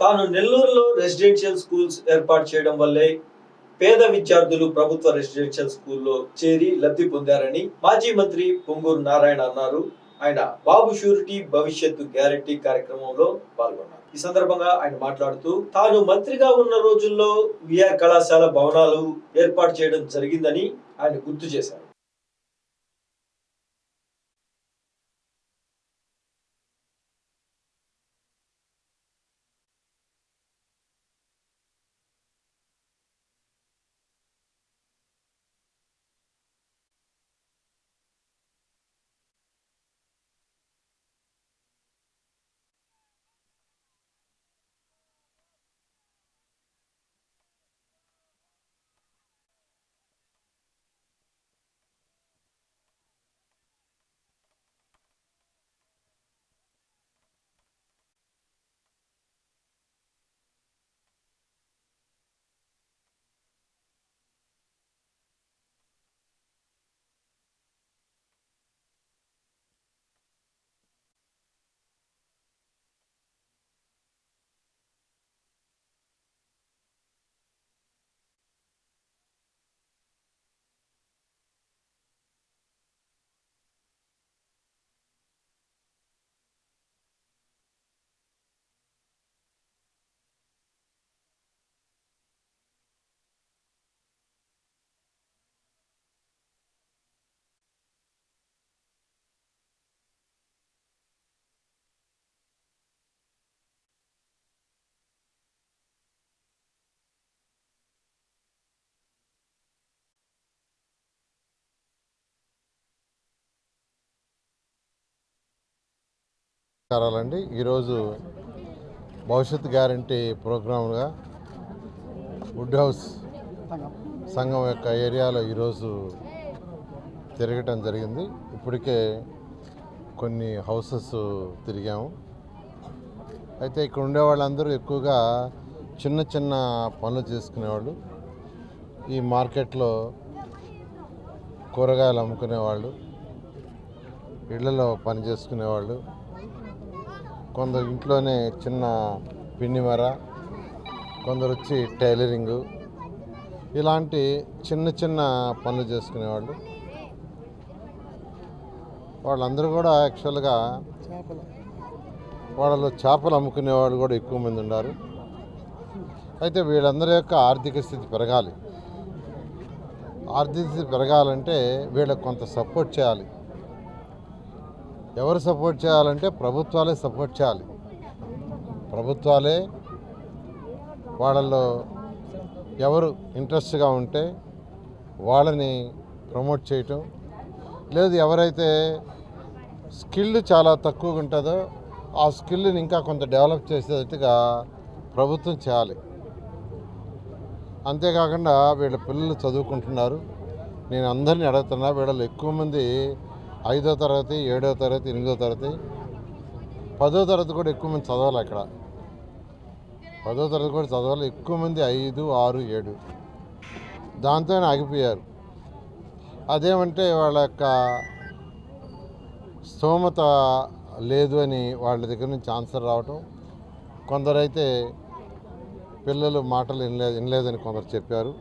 తాను నెల్లూరులో residential schools ఏర్పాటు చేయడం వల్లే పేద విద్యార్థులు ప్రభుత్వ రెసిడెన్షియల్ స్కూల్లో చేరి లబ్ధి పొందారని మాజీ మంత్రి పొంగూరు నారాయణ అన్నారు. ఆయన బాబు షూరిటీ భవిష్యత్తు గ్యారంటీ కార్యక్రమంలో పాల్గొన్నారు. ఈ సందర్భంగా ఆయన మాట్లాడుతూ తాను మంత్రిగా ఉన్న రోజుల్లో విఆర్ కళాశాల భవనాలు ఏర్పాటు చేయడం జరిగిందని ఆయన గుర్తు చేశారు. నమస్కారాలండి. ఈరోజు భవిష్యత్ గ్యారంటీ ప్రోగ్రామ్గా వుడ్ హౌస్ సంఘం యొక్క ఏరియాలో ఈరోజు తిరగటం జరిగింది. ఇప్పటికే కొన్ని హౌసెస్ తిరిగాము. అయితే ఇక్కడ ఉండే వాళ్ళందరూ ఎక్కువగా చిన్న చిన్న పనులు చేసుకునేవాళ్ళు. ఈ మార్కెట్లో కూరగాయలు అమ్ముకునేవాళ్ళు. ఇళ్ళలో పని చేసుకునేవాళ్ళు. కొందరు ఇంట్లోనే చిన్న పిన్నిమర కొందరు వచ్చి టైలరింగు ఇలాంటి చిన్న చిన్న పనులు చేసుకునేవాళ్ళు. వాళ్ళందరూ కూడా యాక్చువల్గా వాళ్ళలో చేపలు అమ్ముకునేవాళ్ళు కూడా ఎక్కువ మంది ఉన్నారు అయితే వీళ్ళందరి యొక్క ఆర్థిక స్థితి పెరగాలి. ఆర్థిక స్థితి పెరగాలంటే వీళ్ళకి కొంత సపోర్ట్ చేయాలి. ఎవరు సపోర్ట్ చేయాలంటే ప్రభుత్వాలే సపోర్ట్ చేయాలి. ప్రభుత్వాలే వాళ్ళల్లో ఎవరు ఇంట్రెస్ట్గా ఉంటే వాళ్ళని ప్రమోట్ చేయటం. లేదు ఎవరైతే స్కిల్ చాలా తక్కువగా ఉంటుందో ఆ స్కిల్ని ఇంకా కొంత డెవలప్ చేసేట్టుగా ప్రభుత్వం చేయాలి. అంతేకాకుండా వీళ్ళ పిల్లలు చదువుకుంటున్నారు. నేను అందరినీ అడుగుతున్నా వీళ్ళలో ఎక్కువ మంది ఐదో తరగతి ఏడో తరగతి ఎనిమిదో తరగతి. పదో తరగతి కూడా ఎక్కువ మంది చదవాలి అక్కడ. పదో తరగతి కూడా చదవాలి. ఎక్కువ మంది ఐదు ఆరు ఏడు. దాంతోనే ఆగిపోయారు. అదేమంటే వాళ్ళ యొక్క స్తోమత లేదు అని వాళ్ళ దగ్గర నుంచి ఆన్సర్ రావటం. కొందరైతే పిల్లలు మాటలు వినలేదు వినలేదని కొందరు చెప్పారు.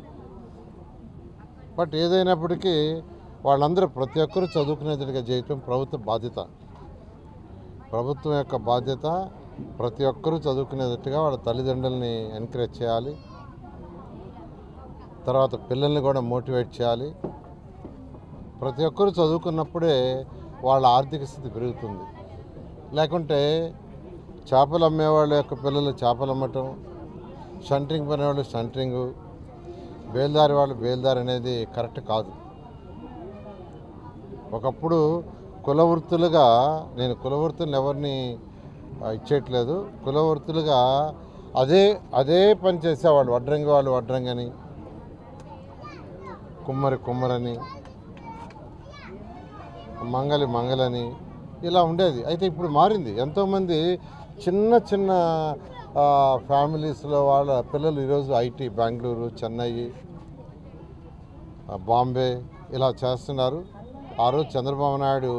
బట్ ఏదైనప్పటికీ వాళ్ళందరూ ప్రతి ఒక్కరూ చదువుకునేట్టుగా చేయటం ప్రభుత్వ బాధ్యత. ప్రభుత్వం యొక్క బాధ్యత ప్రతి ఒక్కరూ చదువుకునేటట్టుగా వాళ్ళ తల్లిదండ్రులని ఎంకరేజ్ చేయాలి. తర్వాత పిల్లల్ని కూడా మోటివేట్ చేయాలి. ప్రతి ఒక్కరూ చదువుకున్నప్పుడే వాళ్ళ ఆర్థిక స్థితి పెరుగుతుంది. లేకుంటే చేపలు అమ్మేవాళ్ళ యొక్క పిల్లలు చేపలు అమ్మటం షంట్రింగ్ పనేవాళ్ళు షంట్రింగు బేల్దారి వాళ్ళు బేల్దారి అనేది కరెక్ట్ కాదు. ఒకప్పుడు కులవృత్తులుగా నేను కులవృత్తులను ఎవరిని ఇచ్చేయట్లేదు. కులవృత్తులుగా అదే అదే పని చేసేవాళ్ళు వడ్రంగి వాళ్ళు వడ్రంగని కుమ్మరి కుమ్మరని మంగలి మంగలని ఇలా ఉండేది. అయితే ఇప్పుడు మారింది. ఎంతోమంది చిన్న చిన్న ఫ్యామిలీస్లో వాళ్ళ పిల్లలు ఈరోజు ఐటీ బెంగళూరు చెన్నై బాంబే ఇలా చేస్తున్నారు. ఆ రోజు చంద్రబాబు నాయుడు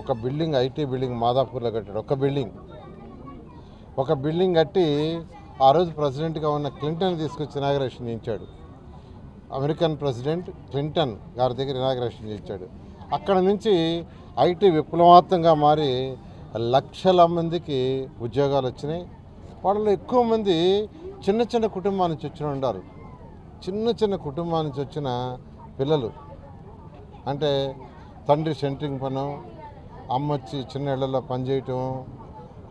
ఒక బిల్డింగ్ ఐటీ బిల్డింగ్ మాదాపూర్లో కట్టాడు. ఒక బిల్డింగ్. ఒక బిల్డింగ్ కట్టి ఆ రోజు ప్రెసిడెంట్గా ఉన్న క్లింటన్ తీసుకొచ్చి ఇనాగ్రేషన్ చేయించాడు. అమెరికన్ ప్రెసిడెంట్ క్లింటన్ గారి దగ్గర ఇనాగ్రేషన్ చేయించాడు. అక్కడ నుంచి ఐటీ విప్లవాత్మకంగా మారి లక్షల మందికి ఉద్యోగాలు వచ్చినాయి. వాళ్ళలో ఎక్కువ మంది చిన్న చిన్న కుటుంబాల నుంచి వచ్చిన ఉంటారు చిన్న చిన్న కుటుంబాల నుంచి వచ్చిన పిల్లలు. అంటే తండ్రి సెంట్రింగ్ పను అమ్మ వచ్చి చిన్న ఇళ్ళలో పనిచేయటం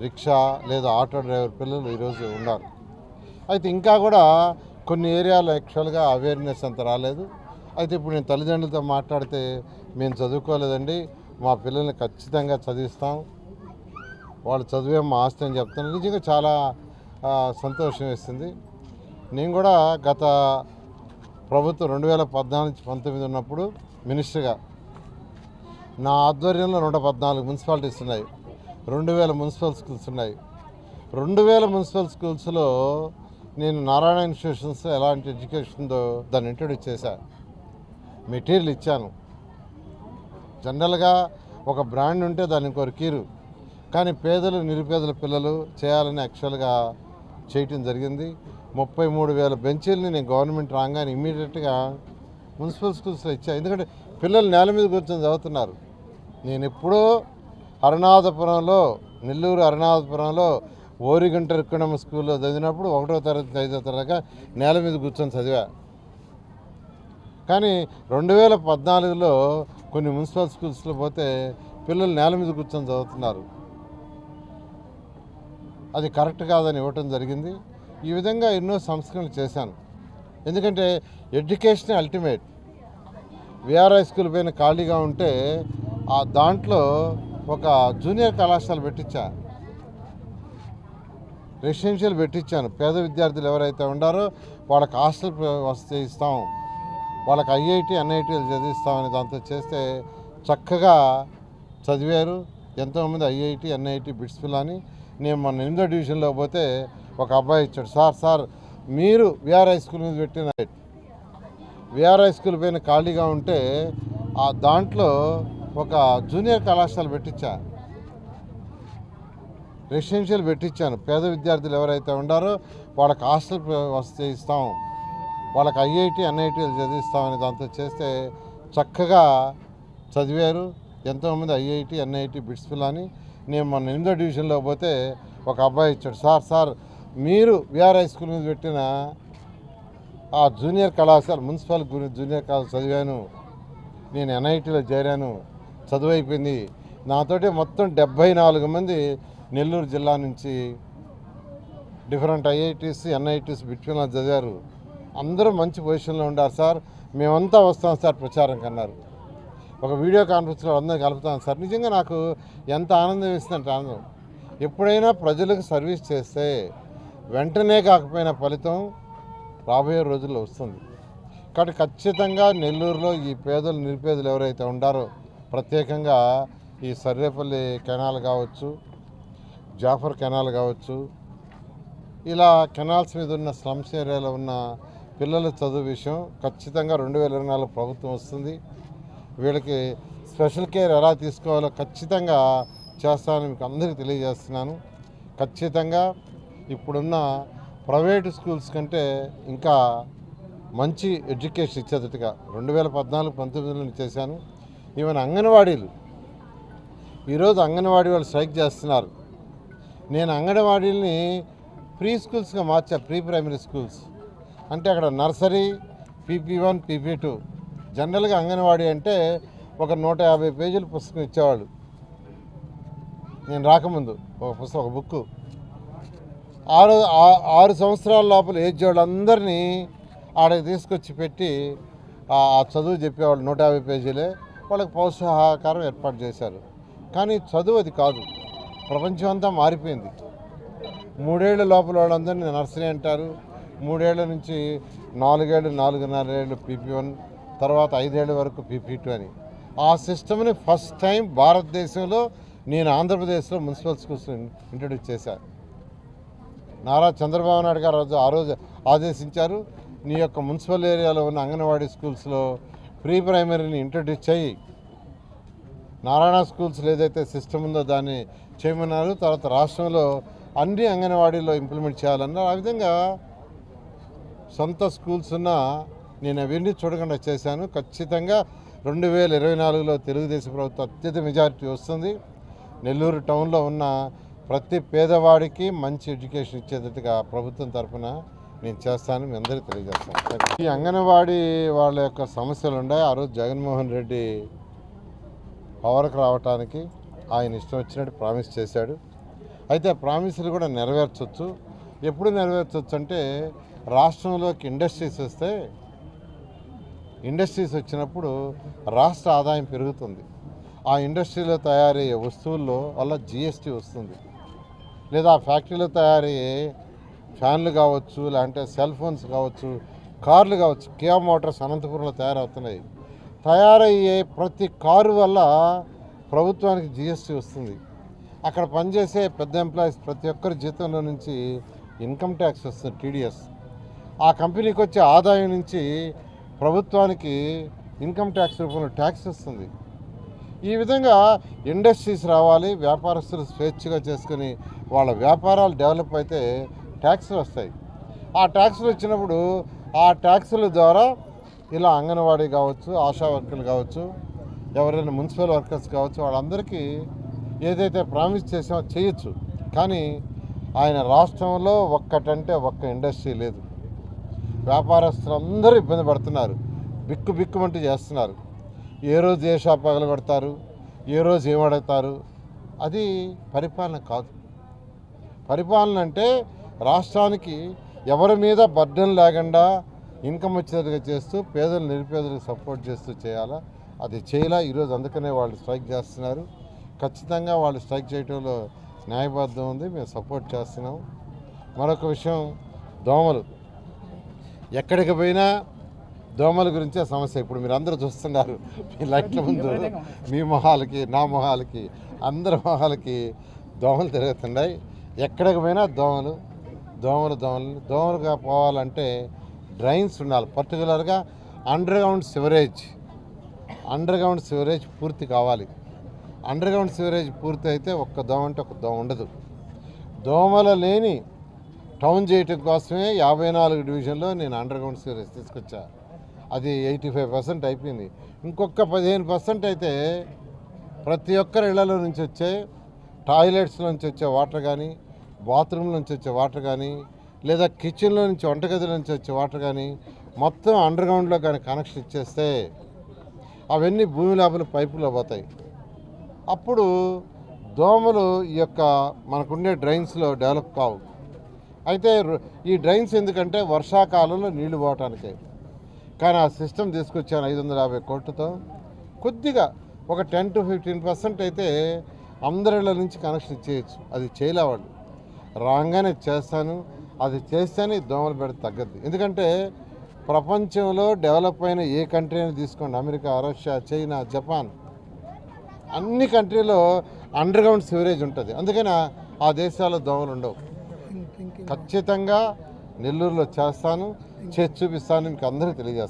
రిక్షా లేదా ఆటో డ్రైవర్ పిల్లలు ఈరోజు ఉన్నారు. అయితే ఇంకా కూడా కొన్ని ఏరియాలో యాక్చువల్గా అవేర్నెస్ అంత రాలేదు. అయితే ఇప్పుడు నేను తల్లిదండ్రులతో మాట్లాడితే మేము చదువుకోలేదండి. మా పిల్లల్ని ఖచ్చితంగా చదివిస్తాం. వాళ్ళు చదివే మా ఆస్తి అని చెప్తాను నిజంగా చాలా సంతోషం వేస్తుంది నేను కూడా గత ప్రభుత్వం రెండు వేల పద్నాలుగు నుంచి పంతొమ్మిది ఉన్నప్పుడు మినిస్టర్గా నా ఆధ్వర్యంలో నూట పద్నాలుగు మున్సిపాలిటీస్ ఉన్నాయి. రెండు వేల మున్సిపల్ స్కూల్స్ ఉన్నాయి. రెండు వేల మున్సిపల్ స్కూల్స్లో నేను నారాయణ ఇన్స్టిట్యూషన్స్ ఎలాంటి ఎడ్యుకేషన్తో దాన్ని ఇంట్రొడ్యూస్ చేశాను మెటీరియల్ ఇచ్చాను. జనరల్గా ఒక బ్రాండ్ ఉంటే దాని ఇంకొక కానీ పేదలు నిరుపేదల పిల్లలు చేయాలని యాక్చువల్గా చేయటం జరిగింది. ముప్పై మూడు వేల బెంచీలని నేను గవర్నమెంట్ రాగానే ఇమీడియట్గా మున్సిపల్ స్కూల్స్లో ఇచ్చాను ఎందుకంటే పిల్లలు నేల మీద కూర్చొని చదువుతున్నారు. నేను ఎప్పుడూ అరుణాధపురంలో నెల్లూరు అరుణాధపురంలో ఓరిగంట రిక్కడమ్మ స్కూల్లో చదివినప్పుడు ఒకటో తరగతి ఐదో తరగతి నేల మీద కూర్చొని చదివా. కానీ రెండు వేల పద్నాలుగులో కొన్ని మున్సిపల్ స్కూల్స్లో పోతే పిల్లలు నేల మీద కూర్చొని చదువుతున్నారు. అది కరెక్ట్ కాదని ఇవ్వటం జరిగింది. ఈ విధంగా ఎన్నో సంస్కరణలు చేశాను. ఎందుకంటే ఎడ్యుకేషన్ అల్టిమేట్. విఆర్ఐ స్కూల్ పైన ఖాళీగా ఉంటే ఆ దాంట్లో ఒక జూనియర్ కళాశాల పెట్టించా. రెసిడెన్షియల్ పెట్టించాను. పేద విద్యార్థులు ఎవరైతే ఉండారో వాళ్ళకి హాస్టల్ వసతి ఇస్తాం. వాళ్ళకి ఐఐటి ఎన్ఐటీలు చదివిస్తామని దాంతో చేస్తే చక్కగా చదివారు. ఎంతోమంది ఐఐటి ఎన్ఐటి బిట్స్ పిల్లని నేను మొన్న ఎనిమిదో డివిజన్లో పోతే ఒక అబ్బాయి ఇచ్చాడు సార్ సార్ మీరు విఆర్ హై స్కూల్ మీద పెట్టిన హై స్కూల్ పైన ఖాళీగా ఉంటే ఆ దాంట్లో ఒక జూనియర్ కళాశాల పెట్టించా. రెసిడెన్షియల్ పెట్టించాను. పేద విద్యార్థులు ఎవరైతే ఉండారో వాళ్ళకి హాస్టల్ వసతి ఇస్తాం. వాళ్ళకి ఐఐటి ఎన్ఐటీలు చదివిస్తామని దాంతో చేస్తే చక్కగా చదివారు. ఎంతోమంది ఐఐటి ఎన్ఐటి బిట్స్ పిల్లని. నేను మొన్న ఎనిమిదో డివిజన్లో పోతే ఒక అబ్బాయి ఇచ్చాడు సార్ సార్ మీరు విఆర్ హై స్కూల్ మీద పెట్టిన ఆ జూనియర్ కళాశాల మున్సిపల్ జూనియర్ కళాశాల చదివాను. నేను ఎన్ఐటీలో చేరాను. చదువు అయిపోయింది నాతోటి మొత్తం డెబ్భై నాలుగు మంది నెల్లూరు జిల్లా నుంచి డిఫరెంట్ ఐఐటీస్ ఎన్ఐటీస్ బిట్వీన్ చదివారు. అందరూ మంచి పొజిషన్లో ఉండారు సార్. మేమంతా వస్తాం సార్ ప్రచారం కన్నారు. ఒక వీడియో కాన్ఫరెన్స్లో అందరం కలుపుతాం సార్. నిజంగా నాకు ఎంత ఆనందం వేస్తుందంటే ఆనందం. ఎప్పుడైనా ప్రజలకు సర్వీస్ చేస్తే వెంటనే కాకపోయినా ఫలితం రాబోయే రోజుల్లో వస్తుంది. కాబట్టి ఖచ్చితంగా నెల్లూరులో ఈ పేదలు నిరుపేదలు ఎవరైతే ఉండారో ప్రత్యేకంగా ఈ సర్రేపల్లి కెనాల్ కావచ్చు జాఫర్ కెనాల్ కావచ్చు ఇలా కెనాల్స్ మీద ఉన్న స్లమ్స్ ఏరియాలో ఉన్న పిల్లల చదువు విషయం ఖచ్చితంగా రెండు వేల ఇరవై నాలుగు ప్రభుత్వం వస్తుంది. వీళ్ళకి స్పెషల్ కేర్ ఎలా తీసుకోవాలో ఖచ్చితంగా చేస్తానని మీకు అందరికీ తెలియజేస్తున్నాను. ఖచ్చితంగా ఇప్పుడున్న ప్రైవేట్ స్కూల్స్ కంటే ఇంకా మంచి ఎడ్యుకేషన్ ఇచ్చేటట్టుగా రెండు వేల పద్నాలుగు పంతొమ్మిదిలో చేశాను. ఈవెన్ అంగన్వాడీలు. ఈరోజు అంగన్వాడీ వాళ్ళు స్ట్రైక్ చేస్తున్నారు. నేను అంగన్వాడీలని ప్రీ స్కూల్స్గా మార్చా ప్రీ ప్రైమరీ స్కూల్స్. అంటే అక్కడ nursery PP one PP two. జనరల్గా అంగన్వాడీ అంటే ఒక నూట యాభై పేజీల పుస్తకం ఇచ్చేవాళ్ళు. నేను రాకముందు ఒక పుస్తకం ఒక బుక్ ఆరు ఆ- ఆరు సంవత్సరాల లోపల ఏజ్ వాళ్ళందరినీ ఆడకి తీసుకొచ్చి పెట్టి ఆ చదువు చెప్పేవాళ్ళు నూట యాభై పేజీలే. వాళ్ళకి ప్రోత్సాహకారం ఏర్పాటు చేశారు. కానీ చదువు అది కాదు. ప్రపంచం అంతా మారిపోయింది. మూడేళ్ళ లోపల వాళ్ళందరినీ నర్సరీ అంటారు. మూడేళ్ళ నుంచి నాలుగేళ్ళు నాలుగున్నర ఏళ్ళు పీపీ వన్ తర్వాత ఐదేళ్ళ వరకు పీపీ టూ అని. ఆ సిస్టమ్ని ఫస్ట్ టైం భారతదేశంలో నేను ఆంధ్రప్రదేశ్లో మున్సిపల్ స్కూల్స్ ఇంట్రడ్యూస్ చేశాను నారా చంద్రబాబు నాయుడు గారు రోజు ఆ రోజు ఆదేశించారు. నీ యొక్క మున్సిపల్ ఏరియాలో ఉన్న అంగన్వాడీ స్కూల్స్లో ప్రీ ప్రైమరీని ఇంట్రడ్యూస్ చేయి. నారాయణ స్కూల్స్లో ఏదైతే సిస్టమ్ ఉందో దాన్ని చేయమన్నారు. తర్వాత రాష్ట్రంలో అన్ని అంగన్వాడీలో ఇంప్లిమెంట్ చేయాలన్నారు. ఆ విధంగా సొంత స్కూల్స్ ఉన్న నేను అవన్నీ చూడకుండా చేశాను. ఖచ్చితంగా రెండు వేల ఇరవై నాలుగులో తెలుగుదేశం ప్రభుత్వం అత్యధిక మెజారిటీ వస్తుంది. నెల్లూరు టౌన్లో ఉన్న ప్రతి పేదవాడికి మంచి ఎడ్యుకేషన్ ఇచ్చేటట్టుగా ప్రభుత్వం తరఫున నేను చేస్తాను మీ అందరికీ తెలియజేస్తాను. ఈ అంగన్వాడీ వాళ్ళ యొక్క సమస్యలు ఉన్నాయి ఆ రోజు జగన్మోహన్ రెడ్డి పవర్కి రావటానికి ఆయన ఇష్టం వచ్చినట్టు ప్రామిస్ చేశాడు. అయితే ఆ ప్రామిస్లు కూడా నెరవేర్చవచ్చు ఎప్పుడు నెరవేర్చవచ్చు అంటే రాష్ట్రంలోకి ఇండస్ట్రీస్ వస్తే ఇండస్ట్రీస్ వచ్చినప్పుడు రాష్ట్ర ఆదాయం పెరుగుతుంది. ఆ ఇండస్ట్రీలో తయారయ్యే వస్తువుల్లో వల్ల జిఎస్టీ వస్తుంది. లేదా ఆ ఫ్యాక్టరీలో తయారయ్యే ఫ్యాన్లు కావచ్చు లేదంటే సెల్ ఫోన్స్ కావచ్చు కార్లు కావచ్చు కియా మోటార్స్ అనంతపురంలో తయారవుతున్నాయి. తయారయ్యే ప్రతి కారు వల్ల ప్రభుత్వానికి జిఎస్టీ వస్తుంది. అక్కడ పనిచేసే పెద్ద ఎంప్లాయీస్ ప్రతి ఒక్కరి జీతంలో నుంచి ఇన్కమ్ ట్యాక్స్ వస్తుంది టీడీఎస్. ఆ కంపెనీకి వచ్చే ఆదాయం నుంచి ప్రభుత్వానికి ఇన్కమ్ ట్యాక్స్ రూపంలో ట్యాక్స్ వస్తుంది. ఈ విధంగా ఇండస్ట్రీస్ రావాలి వ్యాపారస్తులు స్వేచ్ఛగా చేసుకుని వాళ్ళ వ్యాపారాలు డెవలప్ అయితే ట్యాక్స్లు వస్తాయి. ఆ ట్యాక్స్లు వచ్చినప్పుడు ఆ ట్యాక్సుల ద్వారా ఇలా అంగన్వాడీ కావచ్చు ఆశా వర్కర్లు కావచ్చు ఎవరైనా మున్సిపల్ వర్కర్స్ కావచ్చు వాళ్ళందరికీ ఏదైతే ప్రామిస్ చేసామో చేయొచ్చు. కానీ ఆయన రాష్ట్రంలో ఒక్కటంటే ఒక్క ఇండస్ట్రీ లేదు. వ్యాపారస్తులు అందరూ ఇబ్బంది పడుతున్నారు. బిక్కు బిక్కుమంటూ చేస్తున్నారు. ఏ రోజు ఏ షాప్ పగలగొడతారు ఏ రోజు ఏమడతారు అది పరిపాలన కాదు. పరిపాలన అంటే రాష్ట్రానికి ఎవరి మీద బర్డెన్ లేకుండా ఇన్కమ్ వచ్చేట్టుగా చేస్తూ పేదలు నిరుపేదలకు సపోర్ట్ చేస్తూ చేయాలా? అది చేయలా. ఈరోజు అందుకనే వాళ్ళు స్ట్రైక్ చేస్తున్నారు. ఖచ్చితంగా వాళ్ళు స్ట్రైక్ చేయడంలో న్యాయబద్ధం ఉంది. మేము సపోర్ట్ చేస్తున్నాం. మరొక విషయం దోమలు. ఎక్కడికి పోయినా దోమల గురించే సమస్య. ఇప్పుడు మీరు అందరూ చూస్తున్నారు. మీ లైట్ల ముందు మీ మొహాలకి నా మొహాలకి అందరి మొహాలకి దోమలు తిరుగుతున్నాయి. ఎక్కడికి పోయినా దోమలు. దోమలు దోమలు దోమలుగా పోవాలంటే డ్రైన్స్ ఉండాలి. పర్టికులర్గా underground sewerage. Underground sewerage పూర్తి కావాలి. అండర్గ్రౌండ్ సివరేజ్ పూర్తి అయితే ఒక్క దోమ అంటే ఒక దోమ ఉండదు. దోమల లేని టౌన్ చేయటం కోసమే యాభై నాలుగు డివిజన్లో నేను అండర్ గ్రౌండ్ సివరేజ్ తీసుకొచ్చా. అది ఎయిటీ ఫైవ్ పర్సెంట్ అయిపోయింది. ఇంకొక పదిహేను పర్సెంట్ అయితే ప్రతి ఒక్కరి ఇళ్ళలో నుంచి వచ్చే టాయిలెట్స్లో నుంచి వచ్చే వాటర్ కానీ బాత్రూమ్ నుంచి వచ్చే వాటర్ కానీ లేదా కిచెన్లో నుంచి వంటగదిలో నుంచి వచ్చే వాటర్ కానీ మొత్తం అండర్ గ్రౌండ్లో కానీ కనెక్షన్ ఇచ్చేస్తే అవన్నీ భూమి లోపల పైపులో పోతాయి. అప్పుడు దోమలు ఈ యొక్క మనకుండే డ్రైన్స్లో డెవలప్ కావు. అయితే ఈ డ్రైన్స్ ఎందుకంటే వర్షాకాలంలో నీళ్ళు పోవటానికే. కానీ ఆ సిస్టమ్ తీసుకొచ్చాను ఐదు వందల యాభై కోట్లతో. కొద్దిగా ఒక టెన్ టు ఫిఫ్టీన్ పర్సెంట్ అయితే అందరిళ్ళ నుంచి కనెక్షన్ ఇచ్చేయచ్చు. అది చేయలే వాళ్ళు రాగానే చేస్తాను అది చేస్తేనే దోమల బెడ తగ్గద్ది. ఎందుకంటే ప్రపంచంలో డెవలప్ అయిన ఏ కంట్రీ అయినా తీసుకోండి అమెరికా రష్యా చైనా జపాన్ అన్ని కంట్రీలో అండర్ గ్రౌండ్ సివరేజ్ ఉంటుంది. అందుకని ఆ- ఆ దేశాల్లో దోమలు ఉండవు. ఖచ్చితంగా నెల్లూరులో చేస్తాను చేసి చూపిస్తాను మీకు అందరికీ తెలియజేస్తాను.